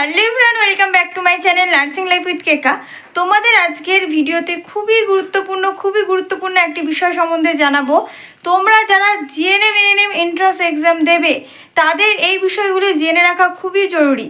Hello friend welcome back to my channel nursing life with Keka. তোমাদের আজকের ভিডিওতে খুবই গুরুত্বপূর্ণ খুবই গুরুত্বপূর্ণ একটি বিষয় সম্বন্ধে জানাব। তোমরা যারা জিএনএম এএনএম এন্ট্রান্স এক্সাম দেবে, তাদের এই বিষয়গুলি জেনে রাখা খুবই জরুরি।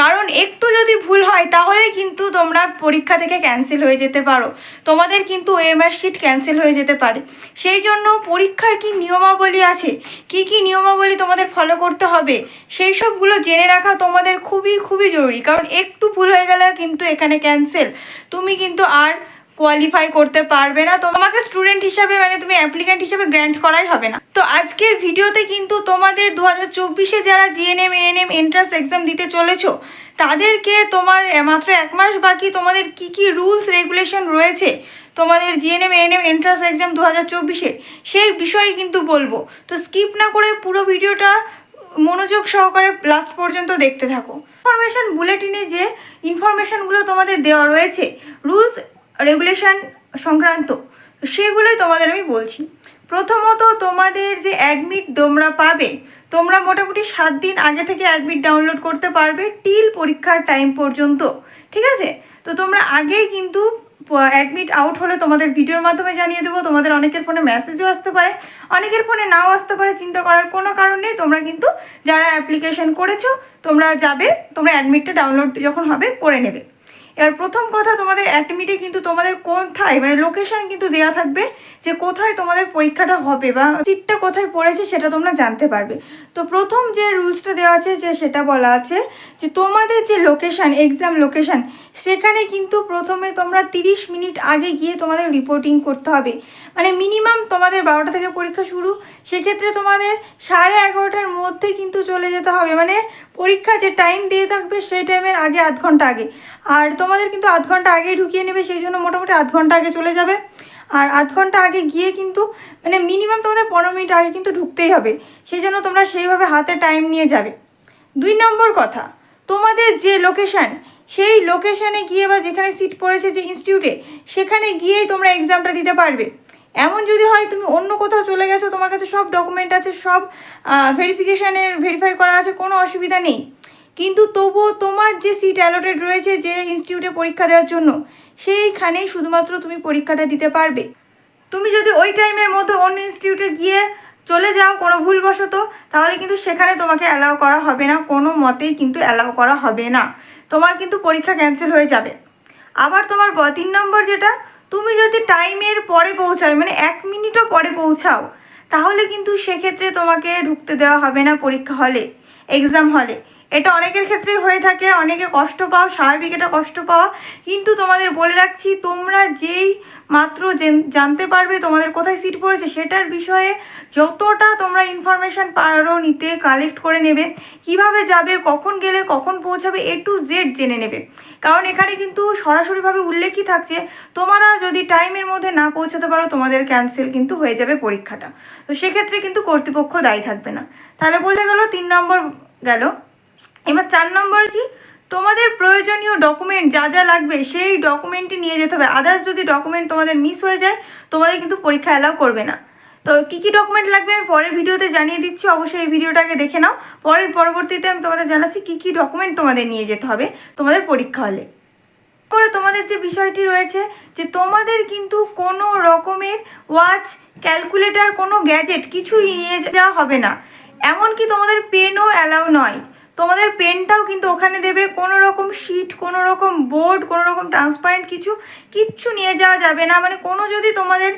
কারণ একটু যদি ভুল হয়, তাহলে কিন্তু তোমরা পরীক্ষা থেকে ক্যান্সেল হয়ে যেতে পারো। তোমাদের কিন্তু ওএমআর শিট ক্যান্সেল হয়ে যেতে পারে। সেই জন্য পরীক্ষার কি নিয়মাবলী আছে? কি কি নিয়মাবলী তোমাদের ফলো করতে হবে? সেই সবগুলো জেনে রাখা তোমাদের খুবই খুবই জরুরি। কারণ একটু ভুল হয়ে গেলে কিন্তু এখানে ক্যান্সেল তুমি কিন্তু আর কোয়ালিফাই করতে পারবে না। তোমাকে স্টুডেন্ট হিসাবে মানে তুমি অ্যাপ্লিক্যান্ট হিসাবে গ্র্যান্ট করাই হবে না। তো আজকের ভিডিওতে কিন্তু তোমাদের দু হাজার চব্বিশে যারা জিএনএম এএনএম এন্ট্রান্স এক্সাম দিতে চলেছো, তাদেরকে তোমার মাত্র এক মাস বাকি। তোমাদের কি কি রুলস রেগুলেশন রয়েছে তোমাদের জিএনএম এএনএম এন্ট্রান্স এক্সাম দু হাজার চব্বিশে, সেই বিষয়ে কিন্তু বলব। তো স্কিপ না করে পুরো ভিডিওটা মনোযোগ সহকারে লাস্ট পর্যন্ত দেখতে থাকো। ইনফরমেশন বুলেটিনে যে ইনফরমেশনগুলো তোমাদের দেওয়া রয়েছে রুলস রেগুলেশন সংক্রান্ত সেগুলোই তোমাদের আমি বলছি। প্রথমত তোমাদের যে অ্যাডমিট তোমরা পাবে, তোমরা মোটামুটি সাত দিন আগে থেকে অ্যাডমিট ডাউনলোড করতে পারবে টিল পরীক্ষার টাইম পর্যন্ত, ঠিক আছে? তো তোমরা আগেই কিন্তু অ্যাডমিট আউট হলে তোমাদের ভিডিওর মাধ্যমে জানিয়ে দেবো, তোমাদের অনেকের ফোনে মেসেজও আসতে পারে, অনেকের ফোনে নাও আসতে পারে, চিন্তা করার কোনো কারণ নেই, তোমরা কিন্তু যারা অ্যাপ্লিকেশন করেছ, তোমরা যাবে, তোমরা অ্যাডমিটটা ডাউনলোড যখন হবে, করে নেবে। এবার প্রথম কথা তোমাদের অ্যাডমিটে কিন্তু তোমাদের কোথায় মানে লোকেশন কিন্তু দেওয়া থাকবে যে কোথায় তোমাদের পরীক্ষাটা হবে বা সিটটা কোথায় পড়েছে সেটা তোমরা জানতে পারবে। তো প্রথম যে রুলসটা দেওয়া আছে যে সেটা বলা আছে যে তোমাদের যে লোকেশন এক্সাম লোকেশান সেখানে কিন্তু প্রথমে তোমরা তিরিশ মিনিট আগে গিয়ে তোমাদের রিপোর্টিং করতে হবে। মানে মিনিমাম তোমাদের বারোটা থেকে পরীক্ষা শুরু, সেক্ষেত্রে তোমাদের সাড়ে এগারোটার মধ্যে কিন্তু চলে যেতে হবে। মানে পরীক্ষা যে টাইম দিয়ে থাকবে সেই টাইমের আগে আধ ঘণ্টা আগে। আর তোমাদের কিন্তু আধ ঘণ্টা আগেই ঢুকিয়ে নেবে, সেই জন্য মোটামুটি আধ ঘণ্টা আগে চলে যাবে। আর আধ ঘণ্টা আগে গিয়ে কিন্তু মানে মিনিমাম তোমাদের পনেরো মিনিট আগে কিন্তু ঢুকতেই হবে। সেই জন্য তোমরা সেইভাবে হাতে টাইম নিয়ে যাবে। দুই নম্বর কথা, তোমাদের যে লোকেশান সেই লোকেশানে গিয়ে বা যেখানে সিট পড়েছে যে ইনস্টিটিউটে সেখানে গিয়েই তোমরা এক্সামটা দিতে পারবে। এমন যদি হয় তুমি অন্য কোথাও চলে গেছো, তোমার কাছে সব ডকুমেন্ট আছে, সব ভেরিফিকেশানের ভেরিফাই করা আছে, কোনো অসুবিধা নেই। কিন্তু তবুও তোমার যে সিট অ্যালোটেড রয়েছে যে ইনস্টিটিউটে পরীক্ষা দেওয়ার জন্য, সেইখানেই শুধুমাত্র তুমি পরীক্ষাটা দিতে পারবে। তুমি যদি ওই টাইমের মধ্যে অন্য ইনস্টিটিউটে গিয়ে চলে যাও কোনো ভুলবশত, তাহলে কিন্তু সেখানে তোমাকে অ্যালাউ করা হবে না, কোনো মতেই কিন্তু অ্যালাউ করা হবে না। তোমার কিন্তু পরীক্ষা ক্যান্সেল হয়ে যাবে। আবার তোমার তিন নম্বর যেটা, তুমি যদি টাইমের পরে পৌঁছাও মানে এক মিনিটও পরে পৌঁছাও, তাহলে কিন্তু সেক্ষেত্রে তোমাকে ঢুকতে দেওয়া হবে না পরীক্ষা হলে এক্সাম হলে। এটা অনেকের ক্ষেত্রেই হয়ে থাকে, অনেকে কষ্ট পাও, স্বাভাবিক এটা কষ্ট পাওয়া। কিন্তু তোমাদের বলে রাখছি, তোমরা যেই মাত্র জানতে পারবে তোমাদের কোথায় সিট পড়েছে, সেটার বিষয়ে যতটা তোমরা ইনফরমেশান পারো নিতে কালেক্ট করে নেবে, কীভাবে যাবে, কখন গেলে, কখন পৌঁছাবে এ টু জেড জেনে নেবে। কারণ এখানে কিন্তু সরাসরিভাবে উল্লেখই থাকছে, তোমরা যদি টাইমের মধ্যে না পৌঁছাতে পারো, তোমাদের ক্যান্সেল কিন্তু হয়ে যাবে পরীক্ষাটা। তো সেক্ষেত্রে কিন্তু কর্তৃপক্ষ দায়ী থাকবে না। তাহলে বোঝা গেল, তিন নম্বর গেল। এবার চার নম্বর কি? তোমাদের প্রয়োজনীয় ডকুমেন্ট যা যা লাগবে সেই ডকুমেন্টটি নিয়ে যেতে হবে। আদার্স যদি ডকুমেন্ট তোমাদের মিস হয়ে যায়, তোমাদের কিন্তু পরীক্ষা অ্যালাউ করবে না। তো কী কী ডকুমেন্ট লাগবে আমি পরের ভিডিওতে জানিয়ে দিচ্ছি। অবশ্যই এই ভিডিওটাকে দেখে নাও। পরের পরবর্তীতে আমি তোমাদের জানাচ্ছি কী কী ডকুমেন্ট তোমাদের নিয়ে যেতে হবে তোমাদের পরীক্ষা হলে। পরে তোমাদের যে বিষয়টি রয়েছে যে তোমাদের কিন্তু কোনো রকমের ওয়াচ ক্যালকুলেটার কোনো গ্যাজেট কিছুই নিয়ে যাওয়া হবে না। এমনকি তোমাদের পেনও অ্যালাউ নয়। তোমাদের পেনটাও কিন্তু ওখানে দেবে। কোনো রকম শিট কোনো রকম বোর্ড কোনো রকম ট্রান্সপারেন্ট কিছু কিচ্ছু নিয়ে যাওয়া যাবে না। মানে কোনো যদি তোমাদের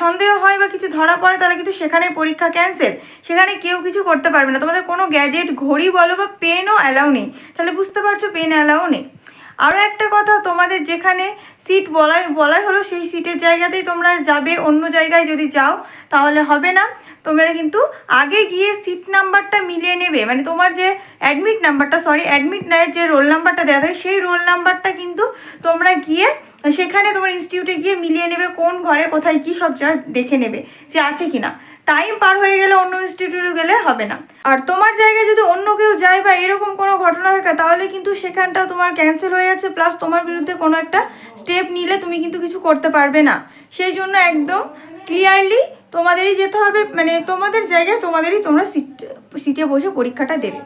সন্দেহ হয় বা কিছু ধরা পড়ে, তাহলে কিন্তু সেখানে পরীক্ষা ক্যান্সেল সেখানে কেউ কিছু করতে পারবে না। তোমাদের কোনো গ্যাজেট ঘড়ি বলো বা পেনও অ্যালাউ নেই। তাহলে বুঝতে পারছ পেন অ্যালাউ নেই। আরও একটা কথা, তোমাদের যেখানে সিট বলাই বলাই হলো সেই সিটের জায়গাতেই তোমরা যাবে, অন্য জায়গায় যদি যাও, তাহলে হবে না। তোমরা কিন্তু আগে গিয়ে সিট নাম্বারটা মিলিয়ে নেবে। মানে তোমার যে অ্যাডমিট নাম্বারটা সরি অ্যাডমিট নায়ের যে রোল নাম্বারটা দেওয়া থাকে, সেই রোল নাম্বারটা কিন্তু তোমরা গিয়ে সেখানে তোমার ইনস্টিটিউটে গিয়ে মিলিয়ে নেবে, কোন ঘরে, কোথায়, কী সব যা দেখে নেবে যে আছে কি না টাইম পার হয়ে গেলে অন্য ইনস্টিটিউটে গেলে হবে না। আর তোমার জায়গায় যদি অন্য কেউ যায় বা এরকম কোনো ঘটনা থাকে, তাহলে কিন্তু সেখানটা তোমার ক্যান্সেল হয়ে যাচ্ছে প্লাস তোমার বিরুদ্ধে কোনো একটা স্টেপ নিলে তুমি কিন্তু কিছু করতে পারবে না। সেই জন্য একদম ক্লিয়ারলি তোমাদেরই যেতে হবে মানে তোমাদের জায়গায় তোমাদেরই তোমরা সিট সিটে বসে পরীক্ষাটা দেবে।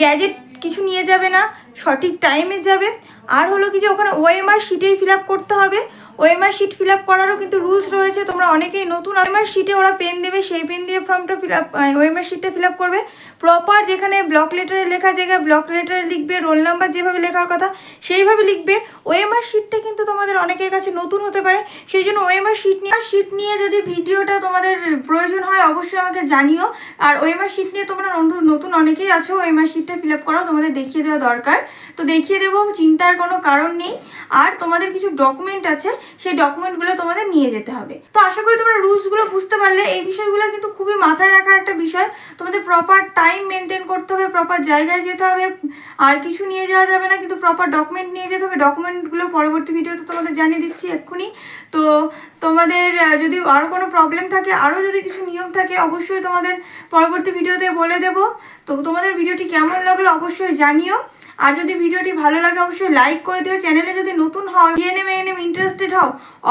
গ্যাজেট কিছু নিয়ে যাবে না, সঠিক টাইমে যাবে। আর হলো কি যে ওখানে ওএমআর শিটেই ফিল আপ করতে হবে। ওএমআর শিট ফিল আপ করারও কিন্তু রুলস রয়েছে, তোমরা অনেকেই নতুন ওএমআর শিটে ওরা পেন দেবে, সেই পেন দিয়ে ফর্মটা ফিল আপ ওএমআর শিটটা ফিল আপ করবে। প্রপার যেখানে ব্লক লেটারে লেখা জায়গায় ব্লক লেটারে লিখবে রোল নাম্বার যেভাবে লেখার কথা, সেইভাবে লিখবে। ওএমআর শিটটা কিন্তু তোমাদের অনেকের কাছে নতুন হতে পারে। সেই জন্য ওএমআর শিট নিয়ে শিট নিয়ে যদি ভিডিওটা তোমাদের প্রয়োজন হয়, অবশ্যই আমাকে জানিও। আর ওএমআর শিট নিয়ে তোমরা নতুন- অনেকেই আছো ওএমআর শিটটা ফিল আপ করাও, তোমাদের দেখিয়ে দেওয়া দরকার। তো দেখিয়ে দেবো, চিন্তার কোনো কারণ নেই। আর তোমাদের কিছু ডকুমেন্ট আছে, সেই ডকুমেন্টগুলো তোমাদের নিয়ে যেতে হবে। তো আশা করি তোমরা রুলসগুলো বুঝতে পারলে। এই বিষয়গুলো কিন্তু খুবই মাথায় রাখার একটা বিষয়। তোমাদের প্রপার টাইম মেনটেন করতে হবে প্রপার জায়গায় যেতে হবে। আর কিছু নিয়ে যাওয়া যাবে না, কিন্তু প্রপার ডকুমেন্ট নিয়ে যেতে হবে। ডকুমেন্টগুলো পরবর্তী ভিডিওতে তোমাদের জানিয়ে দিচ্ছি এক্ষুনি। তো তোমাদের যদি আরও কোনো প্রবলেম থাকে আরও যদি কিছু নিয়ম থাকে, অবশ্যই তোমাদের পরবর্তী ভিডিওতে বলে দেবো। তো তোমাদের ভিডিওটি কেমন লাগল অবশ্যই জানিও। আর যদি ভিডিওটি ভালো লাগে, অবশ্যই লাইক করে দিও। চ্যানেলে যদি নতুন হও জিএনএম এএনএম ইন্টারেস্টেড হও,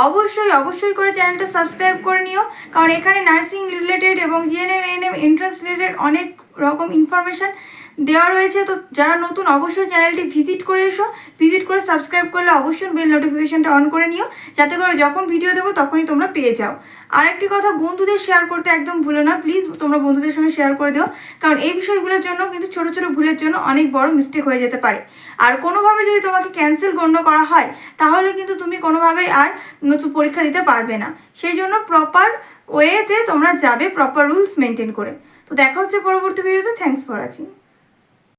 অবশ্যই অবশ্যই করে চ্যানেলটা সাবস্ক্রাইব করে নিও। কারণ এখানে নার্সিং রিলেটেড এবং জিএনএম এএনএম ইন্টারেস্ট রিলেটেড অনেক রকম ইনফরমেশান দেওয়া রয়েছে, তো যারা নতুন অবশ্যই চ্যানেলটি ভিজিট করে এসো। ভিজিট করে সাবস্ক্রাইব করলে অবশ্যই বেল নোটিফিকেশনটা অন করে নিও, যাতে করে যখন ভিডিও দেবো তখনই তোমরা পেয়ে যাও। আর একটি কথা, বন্ধুদের শেয়ার করতে একদম ভুলো না প্লিজ তোমরা বন্ধুদের সঙ্গে শেয়ার করে দিও, কারণ এই বিষয়গুলোর জন্য কিন্তু ছোট ছোট ভুলের জন্য অনেক বড় মিস্টেক হয়ে যেতে পারে। আর কোনোভাবে যদি তোমাকে ক্যান্সেল গণ্য করা হয়, তাহলে কিন্তু তুমি কোনোভাবেই আর নতুন পরীক্ষা দিতে পারবে না। সেই জন্য প্রপার ওয়েতে তোমরা যাবে প্রপার রুলস মেনটেন করে। তো দেখা হচ্ছে পরবর্তী ভিডিওতে থ্যাংকস ফর ওয়াচিং